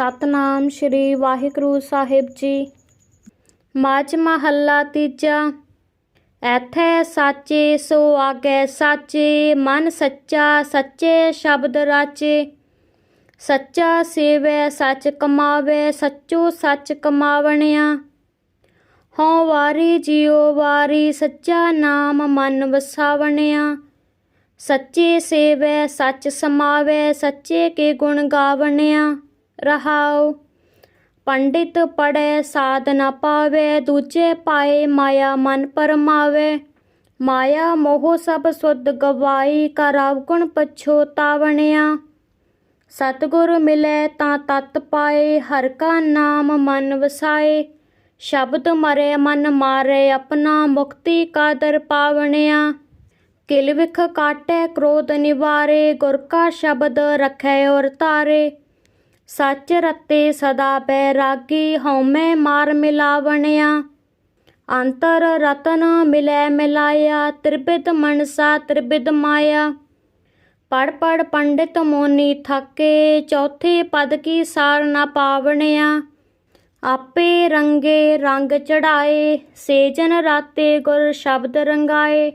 ਸਤਨਾਮ ਸ੍ਰੀ ਵਾਹਿਗੁਰੂ ਸਾਹਿਬ ਜੀ। ਮਾਝ ਮਹੱਲਾ ਤੀਜਾ, ਐਥੈ ਸਾਚੇ ਸੋ ਆਗੈ ਸਾਚੇ, ਮਨ ਸੱਚਾ ਸੱਚੇ ਸ਼ਬਦ ਰਾਚੇ। ਸੱਚਾ ਸੇਵੈ ਸੱਚ ਕਮਾਵੇ, ਸੱਚੋ ਸੱਚ ਕਮਾਵਣਿਆ। ਹਉ ਵਾਰੀ ਜਿਉ ਵਾਰੀ ਸੱਚਾ ਨਾਮ ਮਨ ਵਸਾਵਣਿਆ। ਸੱਚੇ ਸੇਵੈ ਸੱਚ ਸਮਾਵੈ, ਸੱਚੇ ਕੇ ਗੁਣ ਗਾਵਣਿਆ। ਰਹਾਉ। ਪੰਡਿਤ ਪੜੈ ਸਾਧ ਨ ਪਾਵੇ, ਦੂਜੇ ਪਾਏ ਮਾਇਆ ਮਨ ਪਰਮਾਵੇ। ਮਾਇਆ ਮੋਹ ਸਭ ਸੁਧ ਗਵਾਈ, ਕਰ ਗੁਣ ਪਛੋਤਾਵਣਿਆ ਸਤਿਗੁਰ ਮਿਲੈ ਤਾਂ ਤਤ ਪਾਏ, ਹਰ ਕਾ ਨਾਮ ਮਨ ਵਸਾਏ। ਸ਼ਬਦ ਮਰੇ ਮਨ ਮਾਰੇ, ਆਪਣਾ ਮੁਕਤੀ ਕਾ ਦਰ ਪਾਵਣਿਆ। ਕਿਲ ਵਿਖ ਕਾਟੈ ਕ੍ਰੋਧ ਨਿਵਾਰੇ, ਗੁਰ ਕਾ ਸ਼ਬਦ ਰਖੈ ਔਰ ਤਾਰੇ। ਸੱਚ ਰਤੇ ਸਦਾ ਬੈਰਾਗੀ ਹਉਮੈ ਮਾਰ ਮਿਲਾਵਣਿਆ। ਅੰਤਰ ਰਤਨ ਮਿਲੈ ਮਿਲਾਇਆ ਤ੍ਰਿਬਿਦ ਮਨਸਾ ਤ੍ਰਿਬਿਦ ਮਾਇਆ। ਪੜ ਪੜ ਪੰਡਿਤ ਮੋਨੀ ਥਕੇ, ਚੌਥੇ ਪਦ ਕੀ ਸਾਰ ਨਾ ਪਾਵਣਿਆ। ਆਪੇ ਰੰਗੇ ਰੰਗ ਚੜਾਏ, ਸੇਜਨ ਰਾਤੇ ਗੁਰ ਸ਼ਬਦ ਰੰਗਾਏ।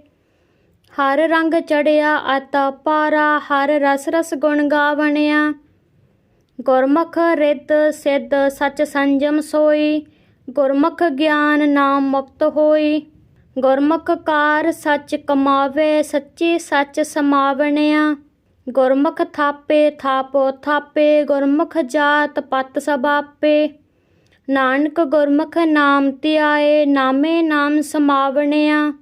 ਹਰ ਰੰਗ ਚੜਿਆ ਅਤ ਪਾਰਾ, ਹਰ ਰਸ ਰਸ ਗੁਣ ਗਾਵਣਿਆ। ਗੁਰਮੁਖ ਰਿੱਧ ਸਿੱਧ ਸਚ ਸੰਜਮ ਸੋਈ, ਗੁਰਮੁਖ ਗਿਆਨ ਨਾਮ ਮੁਕਤ ਹੋਈ। ਗੁਰਮੁਖ ਕਾਰ ਸੱਚ ਕਮਾਵੇ, ਸੱਚੇ ਸੱਚ ਸਮਾਵਣਿਆ। ਗੁਰਮੁਖ ਥਾਪੇ, ਥਾਪੋ ਥਾਪੇ, ਗੁਰਮੁਖ ਜਾਤ ਪਤ ਸਭ ਨਾਨਕ ਗੁਰਮੁਖ ਨਾਮ ਧਿਆਏ, ਨਾਮੇ ਨਾਮ ਸਮਾਵਣਿਆ।